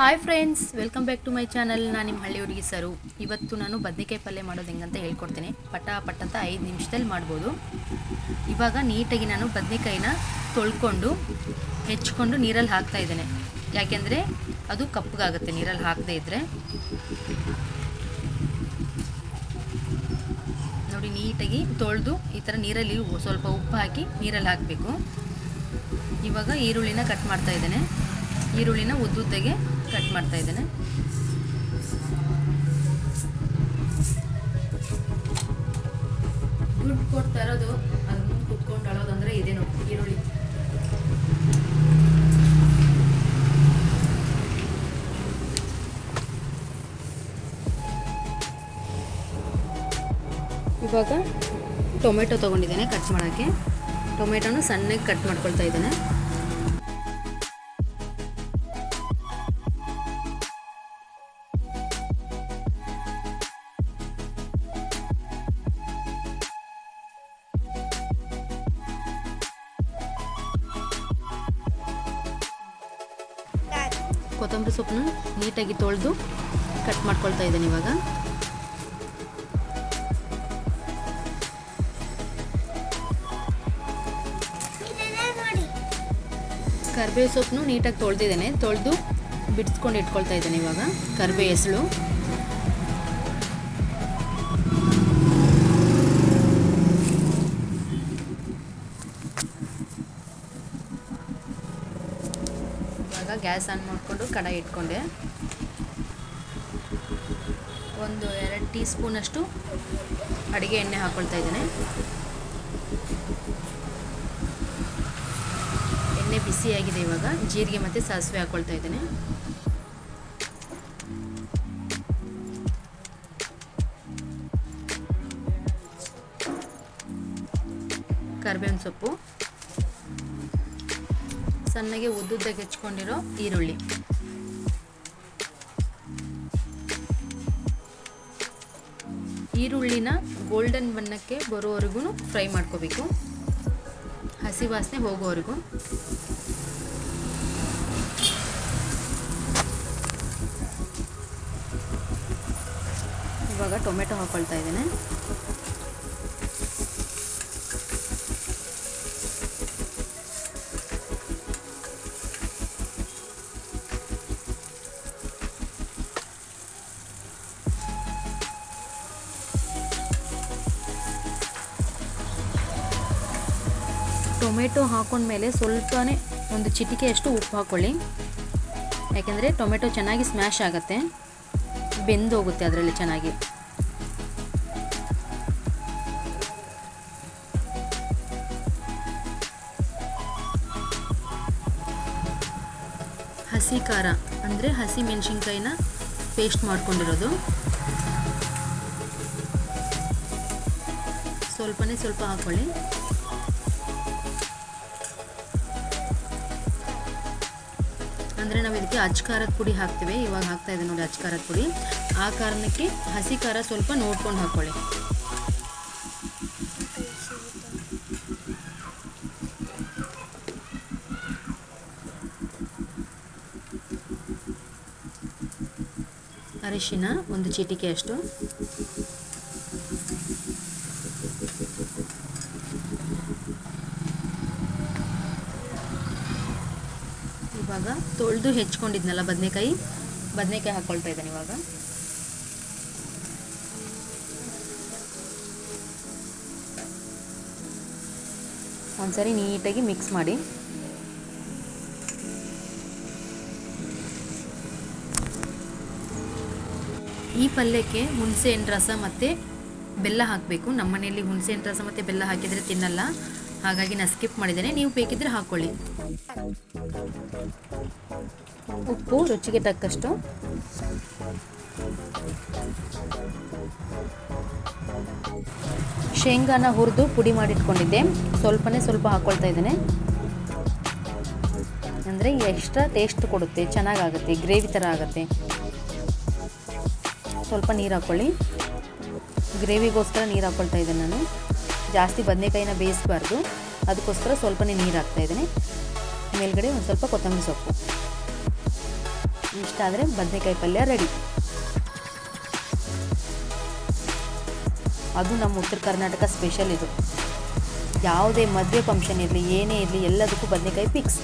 Hi friends welcome back to my channel ನಾನು ನಿಮ್ಮ ಹಳ್ಳಿ ಹುಡುಗಿ ಸರು. ಇವತ್ತು ನಾನು ಬದನೆಕಾಯಿ ಪಲ್ಯ ಮಾಡೋದು ಹೆಂಗಂತ ಹೇಳ್ಕೊಡ್ತೀನಿ. ಪಟ ಪಟ್ ಅಂತ ಐದು ನಿಮಿಷದಲ್ಲಿ ಮಾಡ್ಬೋದು. ಇವಾಗ ನೀಟಾಗಿ ನಾನು ಬದನೆಕಾಯಿನ ತೊಳ್ಕೊಂಡು ಹೆಚ್ಕೊಂಡು ನೀರಲ್ಲಿ ಹಾಕ್ತಾ ಇದ್ದೇನೆ. ಯಾಕೆಂದರೆ ಅದು ಕಪ್ಪಗಾಗುತ್ತೆ, ನೀರಲ್ಲಿ ಹಾಕದೇ ಇದ್ದರೆ ನೋಡಿ, ನೀಟಾಗಿ ತೊಳೆದು ಈ ಥರ ನೀರಲ್ಲಿ ಸ್ವಲ್ಪ ಉಪ್ಪು ಹಾಕಿ ನೀರಲ್ಲಿ ಹಾಕಬೇಕು. ಇವಾಗ ಈರುಳ್ಳಿನ ಕಟ್ ಮಾಡ್ತಾ ಇದ್ದೇನೆ. ಈರುಳ್ಳಿನ ಉದ್ದುದ್ದಗೆ ಕಟ್ ಮಾಡ್ತಾ ಇದ್ದೇನೆ. ದುಡ್ಡು ತರೋದು ಇರೋದು, ಅದನ್ನು ಕುತ್ಕೊಂಡು ಅಳೋದಂದ್ರೆ ಇದೆ ನೋಡಿ ಈರುಳ್ಳಿ? ಇವಾಗ ಟೊಮೆಟೊ ತೊಗೊಂಡಿದ್ದೇನೆ ಕಟ್ ಮಾಡೋಕ್ಕೆ. ಟೊಮೆಟೊನ ಸಣ್ಣಗೆ ಕಟ್ ಮಾಡ್ಕೊಳ್ತಾ ಇದ್ದೇನೆ. ಕೊತ್ತಂಬರಿ ಸೊಪ್ಪನ್ನ ನೀಟಾಗಿ ತೊಳೆದು ಕಟ್ ಮಾಡ್ಕೊಳ್ತಾ ಇದ್ದೇನೆ ಇವಾಗ. ಕರ್ಬೇವು ಸೊಪ್ಪನ್ನು ನೀಟಾಗಿ ತೊಳೆದಿದ್ದೇನೆ. ತೊಳೆದು ಬಿಡಿಸ್ಕೊಂಡು ಇಟ್ಕೊಳ್ತಾ ಇದ್ದೇನೆ ಇವಾಗ. ಕರ್ಬೇ ಹೆಸಳು. ಗ್ಯಾಸ್ ಆನ್ ಮಾಡಿಕೊಂಡು ಕಡಾಯಿ ಇಟ್ಕೊಂಡೆ. ಒಂದು ಎರಡು ಟೀ ಸ್ಪೂನಷ್ಟು ಅಡುಗೆ ಎಣ್ಣೆ ಹಾಕ್ಕೊಳ್ತಾ ಇದ್ದೇನೆ. ಎಣ್ಣೆ ಬಿಸಿಯಾಗಿದೆ ಇವಾಗ. ಜೀರಿಗೆ ಮತ್ತು ಸಾಸಿವೆ ಹಾಕ್ಕೊಳ್ತಾ ಇದ್ದೇನೆ. ಕರ್ಬೇವಿನ ಸೊಪ್ಪು. ಸಣ್ಣಗೆ ಉದ್ದುದ್ದಕ್ಕೆ ಹೆಚ್ಕೊಂಡಿರೋ ಈರುಳ್ಳಿ. ಈರುಳ್ಳಿನ ಗೋಲ್ಡನ್ ಬಣ್ಣಕ್ಕೆ ಬರೋವರೆಗೂ ಫ್ರೈ ಮಾಡ್ಕೋಬೇಕು. ಹಸಿ ವಾಸನೆ ಹೋಗೋವರೆಗೂ. ಇವಾಗ ಟೊಮೆಟೊ ಹಾಕ್ಕೊಳ್ತಾ ಇದ್ದೇನೆ. ಟೊಮೆಟೊ ಹಾಕೊಂಡ್ಮೇಲೆ ಸ್ವಲ್ಪನೇ ಒಂದು ಚಿಟಿಕೆಯಷ್ಟು ಉಪ್ಪು ಹಾಕ್ಕೊಳ್ಳಿ ಯಾಕೆಂದರೆ ಟೊಮೆಟೊ ಚೆನ್ನಾಗಿ ಸ್ಮ್ಯಾಶ್ ಆಗುತ್ತೆ. ಬೆಂದೋಗುತ್ತೆ ಅದರಲ್ಲಿ ಚೆನ್ನಾಗಿ. ಹಸಿ ಖಾರ ಅಂದರೆ ಹಸಿ ಮೆಣಸಿನ್ಕಾಯಿನ ಪೇಸ್ಟ್ ಮಾಡ್ಕೊಂಡಿರೋದು. ಸ್ವಲ್ಪನೇ ಸ್ವಲ್ಪ ಹಾಕ್ಕೊಳ್ಳಿ ಅಂದರೆ ನಾವು ಇದಕ್ಕೆ ಖಾರದ ಪುಡಿ ಹಾಕ್ತೇವೆ. ಇವಾಗ ಹಾಕ್ತಾ ಇದೆ ನೋಡಿ ಅಚ್ಚ ಖಾರದ ಪುಡಿ. ಆ ಕಾರಣಕ್ಕೆ ಹಸಿ ಖಾರ ಸ್ವಲ್ಪ ನೋಡ್ಕೊಂಡು ಹಾಕ್ಕೊಳ್ಳಿ ಅರಿಶಿನ ಒಂದು ಚಿಟಿಕೆ ಇವಾಗ ತೊಳೆದು ಹೆಚ್ಕೊಂಡಿದ್ನಲ್ಲ ಬದನೆಕಾಯಿ? ಬದನೆಕಾಯಿ ಹಾಕ್ಕೊಳ್ತಾ ಇದ್ದಾನೆ ಇವಾಗ. ಒಂದ್ಸರಿ ನೀಟಾಗಿ ಮಿಕ್ಸ್ ಮಾಡಿ. ಈ ಪಲ್ಯಕ್ಕೆ ಹುಣಸೆಹಣ್ಣು ರಸ ಮತ್ತು ಬೆಲ್ಲ ಹಾಕಬೇಕು. ನಮ್ಮ ಮನೆಯಲ್ಲಿ ಹುಣಸೆಹಣ್ಣು ರಸ ಮತ್ತು ಬೆಲ್ಲ ಹಾಕಿದರೆ ತಿನ್ನಲ್ಲ. ಹಾಗಾಗಿ ನಾನು ಸ್ಕಿಪ್ ಮಾಡಿದ್ದೇನೆ. ನೀವು ಬೇಕಿದ್ರೆ ಹಾಕ್ಕೊಳ್ಳಿ ಉಪ್ಪು, ರುಚಿಗೆ ತಕ್ಕಷ್ಟು. ಶೇಂಗಾನ ಹುರಿದು ಪುಡಿ ಮಾಡಿಟ್ಕೊಂಡಿದ್ದೆ. ಸ್ವಲ್ಪನೇ ಸ್ವಲ್ಪ ಹಾಕ್ಕೊಳ್ತಾ ಇದ್ದೇನೆ. ಅಂದರೆ ಎಕ್ಸ್ಟ್ರಾ ಟೇಸ್ಟ್ ಕೊಡುತ್ತೆ. ಚೆನ್ನಾಗಾಗುತ್ತೆ ಗ್ರೇವಿ ಥರ ಆಗುತ್ತೆ. ಸ್ವಲ್ಪ ನೀರು ಹಾಕ್ಕೊಳ್ಳಿ ಗ್ರೇವಿಗೋಸ್ಕರ ನೀರು ಹಾಕ್ಕೊಳ್ತಾ ಇದ್ದೇನೆ ನಾನು. ಜಾಸ್ತಿ ಬದನೆಕಾಯಿನ ಬೇಯಿಸಬಾರ್ದು. ಅದಕ್ಕೋಸ್ಕರ ಸ್ವಲ್ಪನೇ ನೀರು ಹಾಕ್ತಾ ಇದ್ದೀನಿ. ಮೇಲ್ಗಡೆ ಒಂದು ಸ್ವಲ್ಪ ಕೊತ್ತಂಬರಿ ಸೊಪ್ಪು. ಇಷ್ಟ ಆದರೆ ಬದನೆಕಾಯಿ ಪಲ್ಯ ರೆಡಿ. ಅದು ನಮ್ಮ ಉತ್ತರ ಕರ್ನಾಟಕ ಸ್ಪೆಷಲ್ ಇದು. ಯಾವುದೇ ಮದುವೆ ಫಂಕ್ಷನ್ ಇರಲಿ, ಏನೇ ಇರಲಿ, ಎಲ್ಲದಕ್ಕೂ ಬದನೆಕಾಯಿ ಫಿಕ್ಸ್